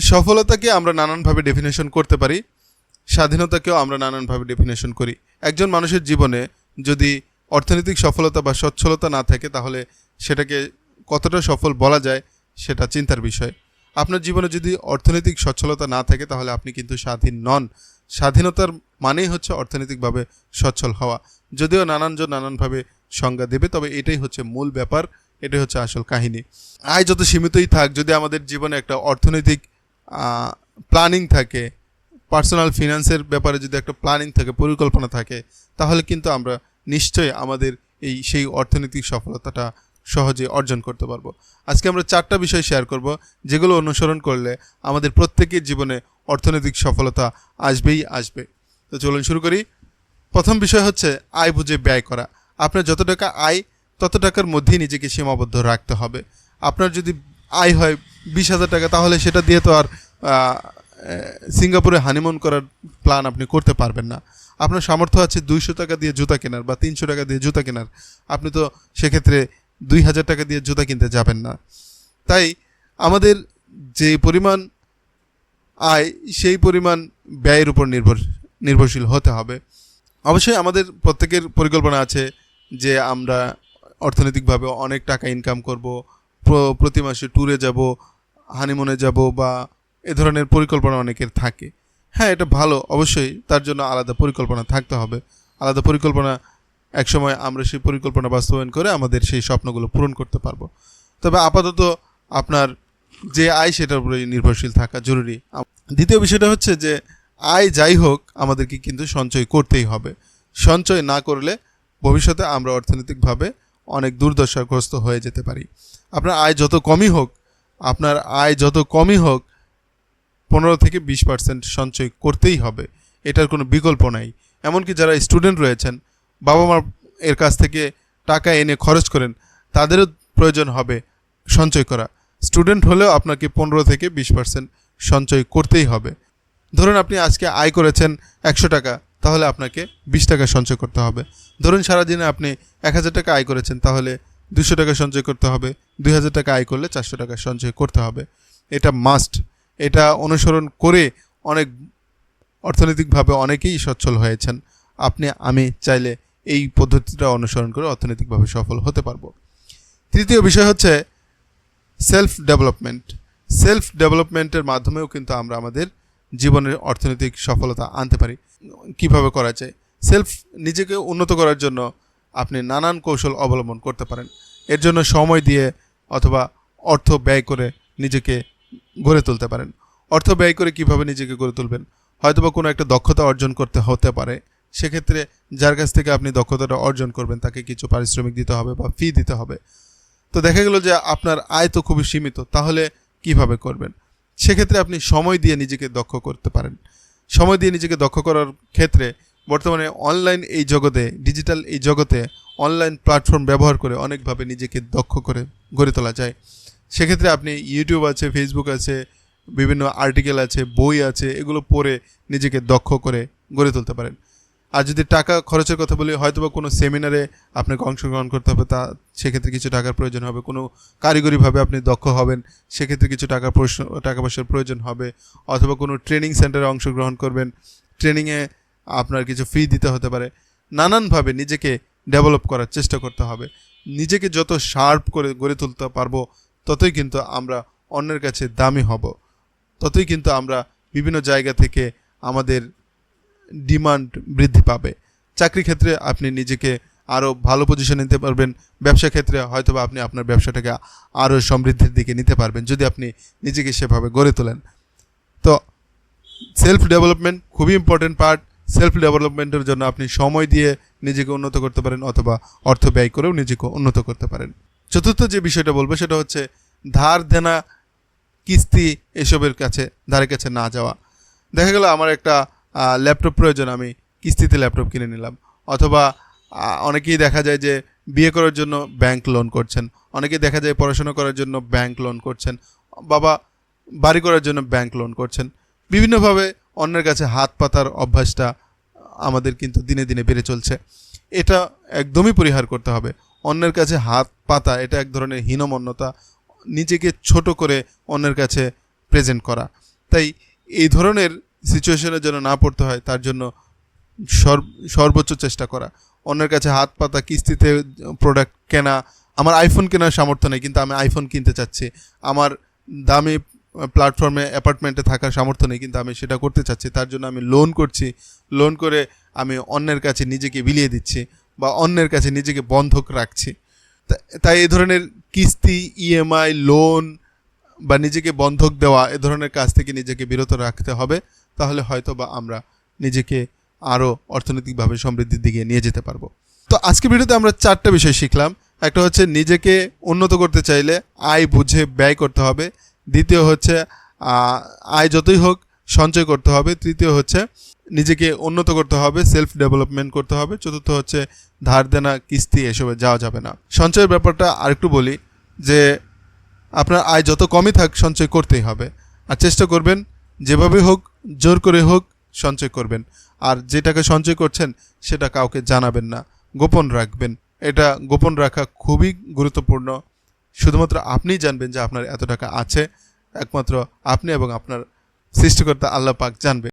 সফলতাকে আমরা নানানভাবে ডেফিনেশন করতে পারি, স্বাধীনতাকেও আমরা নানানভাবে ডেফিনেশন করি। একজন মানুষের জীবনে যদি অর্থনৈতিক সফলতা বা সচ্ছলতা না থাকে, তাহলে সেটাকে কতটা সফল বলা যায় সেটা চিন্তার বিষয়। আপনার জীবনে যদি অর্থনৈতিক সচ্ছলতা না থাকে, তাহলে আপনি কিন্তু স্বাধীন নন। স্বাধীনতার মানেই হচ্ছে অর্থনৈতিকভাবে সচ্ছল হওয়া। যদিও নানানজন নানানভাবে সংজ্ঞা দেবে, তবে এটাই হচ্ছে মূল ব্যাপার, এটাই হচ্ছে আসল কাহিনী। আয় যত সীমিতই থাক, যদি আমাদের জীবনে একটা অর্থনৈতিক প্ল্যানিং থাকে পার্সোনাল ফিনান্সের ব্যাপারে যদি একটা প্ল্যানিং থাকে, পরিকল্পনা থাকে, তাহলে কিন্তু আমরা নিশ্চয়ই আমাদের এই সেই অর্থনৈতিক সফলতাটা সহজে অর্জন করতে পারব। আজকে আমরা চারটা বিষয় শেয়ার করব, যেগুলো অনুসরণ করলে আমাদের প্রত্যেকের জীবনে অর্থনৈতিক সফলতা আসবেই আসবে। তো চলুন শুরু করি। প্রথম বিষয় হচ্ছে আয় বুঝে ব্যয় করা। আপনার যত টাকা আয়, তত টাকার মধ্যেই নিজেকে সীমাবদ্ধ রাখতে হবে। আপনার যদি আয় হয় বিশ হাজার টাকা, তাহলে সেটা দিয়ে তো আর সিঙ্গাপুরে হানিমুন করার প্ল্যান আপনি করতে পারবেন না। আপনার সামর্থ্য আছে দুইশো টাকা দিয়ে জুতা কেনার বা তিনশো টাকা দিয়ে জুতা কেনার। আপনি তো সেক্ষেত্রে দুই হাজার টাকা দিয়ে জুতা কিনতে যাবেন না। তাই আমাদের যে পরিমাণ আয়, সেই পরিমাণ ব্যয়ের উপর নির্ভর, নির্ভরশীল হতে হবে। অবশ্যই আমাদের প্রত্যেকের পরিকল্পনা আছে যে আমরা অর্থনৈতিকভাবে অনেক টাকা ইনকাম করব প্রতি মাসে ট্যুরে যাব হানিমুনে যাব বা এ ধরনের পরিকল্পনা অনেকের থাকে। হ্যাঁ এটা ভালো, অবশ্যই তার জন্য আলাদা পরিকল্পনা থাকতে হবে। আলাদা পরিকল্পনা, একসময় আমরা সেই পরিকল্পনা বাস্তবায়ন করে আমাদের সেই স্বপ্নগুলো পূরণ করতে পারব। তবে আপাতত আপনার যে আয় সেটার উপরে নির্ভরশীল থাকা জরুরি। দ্বিতীয় বিষয়টা হচ্ছে যে, আয় যাই হোক, আমাদেরকে কিন্তু সঞ্চয় করতেই হবে। সঞ্চয় না করলে ভবিষ্যতে আমরা অর্থনৈতিকভাবে অনেক দুর্দশাগ্রস্ত হয়ে যেতে পারি। আপনার আয় যত কমই হোক, আপনার আয় যত কমই হোক, পনেরো থেকে বিশ পার্সেন্ট সঞ্চয় করতেই হবে। এটার কোনো বিকল্প নাই। এমনকি যারা স্টুডেন্ট রয়েছেন বাবা মা এর কাছ থেকে টাকা এনে খরচ করেন, তাদেরও প্রয়োজন হবে সঞ্চয় করা। স্টুডেন্ট হলেও আপনাকে পনেরো থেকে বিশ পার্সেন্ট সঞ্চয় করতেই হবে। ধরুন আপনি আজকে আয় করেছেন একশো টাকা তাহলে আপনাকে বিশ টাকা সঞ্চয় করতে হবে। ধরুন সারাদিনে আপনি এক হাজার টাকা আয় করেছেন, তাহলে দুশো টাকা সঞ্চয় করতে হবে, দুই হাজার টাকা আয় করলে চারশো টাকা সঞ্চয় করতে হবে। এটা মাস্ট এটা অনুসরণ করে অনেক অর্থনৈতিকভাবে অনেকেই সচ্ছল হয়েছেন। আপনি, আমি চাইলে এই পদ্ধতিটা অনুসরণ করে অর্থনৈতিকভাবে সফল হতে পারব। তৃতীয় বিষয় হচ্ছে সেলফ ডেভেলপমেন্ট সেলফ ডেভেলপমেন্টের মাধ্যমেও কিন্তু আমরা আমাদের জীবনের অর্থনৈতিক সফলতা আনতে পারি। কীভাবে করা যায়? সেলফ নিজেকে উন্নত করার জন্য আপনি নানান কৌশল অবলম্বন করতে পারেন। এর জন্য সময় দিয়ে অথবা অর্থ ব্যয় করে নিজেকে গড়ে তুলতে পারেন। অর্থ ব্যয় করে কীভাবে নিজেকে গড়ে তুলবেন? হয়তোবা কোনো একটা দক্ষতা অর্জন করতে হতে পারে। সেক্ষেত্রে যার কাছ থেকে আপনি দক্ষতাটা অর্জন করবেন, তাকে কিছু পারিশ্রমিক দিতে হবে বা ফি দিতে হবে। তো দেখা গেল যে আপনার আয় তো খুবই সীমিত, তাহলে কীভাবে করবেন? সেক্ষেত্রে আপনি সময় দিয়ে নিজেকে দক্ষ করতে পারেন। সময় দিয়ে নিজেকে দক্ষ করার ক্ষেত্রে বর্তমানে অনলাইন এই জগতে ডিজিটাল এই জগতে অনলাইন প্ল্যাটফর্ম ব্যবহার করে অনেকভাবে নিজেকে দক্ষ করে, গড়ে তোলা যায়। সেক্ষেত্রে আপনি ইউটিউব আছে ফেসবুক আছে, বিভিন্ন আর্টিকেল আছে, বই আছে, এগুলো পড়ে নিজেকে দক্ষ করে গড়ে তুলতে পারেন। আর যদি টাকা খরচের কথা বলি, হয়তোবা কোনো সেমিনারে আপনাকে অংশগ্রহণ করতে হবে, তা সেক্ষেত্রে কিছু টাকার প্রয়োজন হবে। কোনো কারিগরিভাবে আপনি দক্ষ হবেন, সেক্ষেত্রে কিছু প্রশ্ন, টাকা পয়সার প্রয়োজন হবে। অথবা কোনো ট্রেনিং সেন্টারে অংশগ্রহণ করবেন ট্রেনিংয়ে আপনার কিছু ফি দিতে হতে পারে। নানানভাবে নিজেকে ডেভেলপ করার চেষ্টা করতে হবে। নিজেকে যত শার্প করে গড়ে তুলতে পারব, ততই কিন্তু আমরা অন্যের কাছে দামি হব। ততই কিন্তু আমরা বিভিন্ন জায়গা থেকে আমাদের ডিমান্ড বৃদ্ধি পাবে। চাকরি ক্ষেত্রে আপনি নিজেকে আরও ভালো পজিশনে নিতে পারবেন। ব্যবসা ক্ষেত্রে হয়তোবা আপনি আপনার ব্যবসাটাকে আরও সমৃদ্ধির দিকে নিতে পারবেন, যদি আপনি নিজেকে সেভাবে গড়ে তোলেন। তো সেলফ ডেভেলপমেন্ট খুবই ইম্পর্টেন্ট পার্ট সেলফ ডেভেলপমেন্টের জন্য আপনি সময় দিয়ে নিজেকে উন্নত করতে পারেন অথবা অর্থ ব্যয় করেও নিজেকে উন্নত করতে পারেন। চতুর্থ যে বিষয়টা বলব সেটা হচ্ছে ধার দেনা, কিস্তি এসবের কাছে ধারে কাছে না যাওয়া। দেখা গেল আমার একটা ল্যাপটপ প্রয়োজন, আমি কিস্তিতে ল্যাপটপ কিনে নিলাম। অথবা অনেকেই দেখা যায় যে বিয়ে করার জন্য ব্যাংক লোন করছেন। অনেকেই দেখা যায় পড়াশোনা করার জন্য ব্যাংক লোন করছেন। বাবা, বাড়ি করার জন্য ব্যাংক লোন করছেন। বিভিন্নভাবে অন্যের কাছে হাত পাতার অভ্যাসটা আমাদের কিন্তু দিনে দিনে বেড়ে চলছে। এটা একদমই পরিহার করতে হবে। অন্যের কাছে হাত পাতা, এটা এক ধরনের হীনমন্যতা, নিজেকে ছোট করে অন্যের কাছে প্রেজেন্ট করা। তাই এই ধরনের সিচুয়েশনে যেন না পড়তে হয়, তার জন্য সর্বোচ্চ চেষ্টা করা। অন্যের কাছে হাত, পাতা, কিস্তিতে প্রোডাক্ট কেনা, আমার আইফোন কেনার সামর্থ্য নেই, কিন্তু আমি আইফোন কিনতে চাচ্ছি। আমার দামি প্ল্যাটফর্মে অ্যাপার্টমেন্টে থাকার সামর্থ্য নেই, কিন্তু আমি সেটা করতে চাচ্ছি। তার জন্য আমি লোন করছি। লোন করে আমি অন্যের কাছে নিজেকে বিলিয়ে দিচ্ছি বা অন্যের কাছে নিজেকে বন্ধক রাখছি। তাই এই ধরনের কিস্তি ইএমআই লোন বা নিজেকে বন্ধক দেওয়া, এ ধরনের কাজ থেকে নিজেকে বিরত রাখতে হবে। তাহলে হয়তো বা আমরা নিজেকে আরও অর্থনৈতিকভাবে সমৃদ্ধির দিকে নিয়ে যেতে পারব। তো আজকে ভিডিওতে আমরা চারটা বিষয় শিখলাম। একটা হচ্ছে নিজেকে উন্নত করতে চাইলে আয় বুঝে ব্যয় করতে হবে। দ্বিতীয় হচ্ছে আয় যতই হোক সঞ্চয় করতে হবে। তৃতীয় হচ্ছে, নিজেকে উন্নত করতে হবে সেলফ ডেভেলপমেন্ট করতে হবে। চতুর্থ হচ্ছে, ধার দেনা, কিস্তি এসবে যাওয়া যাবে না। সঞ্চয়ের ব্যাপারটা আরেকটু বলি, যে আপনার আয় যত কমই থাক সঞ্চয় করতেই হবে। আর চেষ্টা করবেন, যেভাবে হোক জোর করে হোক, সঞ্চয় করবেন। আর যে টাকা সঞ্চয় করছেন, সেটা কাউকে জানাবেন না। গোপন রাখবেন। এটা গোপন রাখা খুবই গুরুত্বপূর্ণ। শুধুমাত্র আপনিই জানবেন যে আপনার এত টাকা আছে। একমাত্র আপনি এবং আপনার সৃষ্টিকর্তা আল্লাহ পাক জানবে